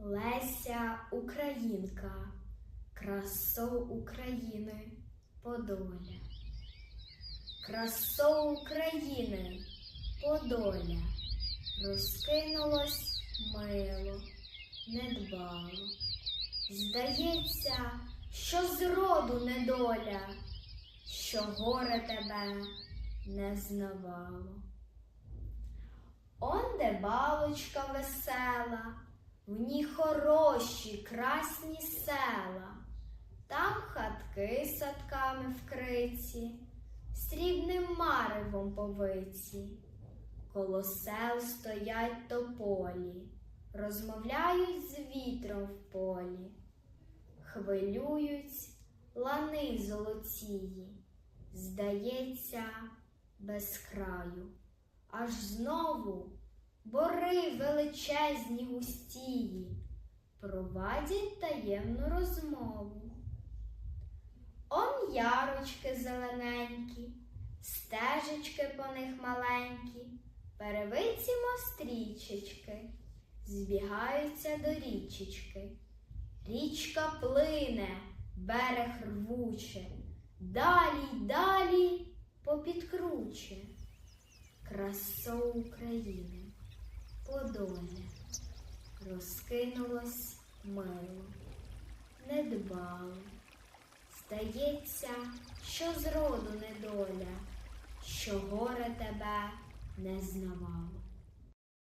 Леся Українка, красо України Подоля. Красо України Подоля, розкинулось мило, недбало. Здається, що зроду недоля, що горе тебе не знавало. Он де балочка весела, в ній хороші, красні села, там хатки садками вкриті, срібним маревом повиті, коло сел стоять тополі, розмовляють з вітром в полі, хвилюють лани золотії, здається, без краю. Аж знову бори величезні густії провадять таємну розмову. Он ярочки зелененькі, стежечки по них маленькі, перевиці мострічечки, збігаються до річечки. Річка плине, берег рвуче, далі далі попідкруче. Красо України, Подоля, розкинулось мило, недбало. Здається, що зроду недоля, що горе тебе не знавало.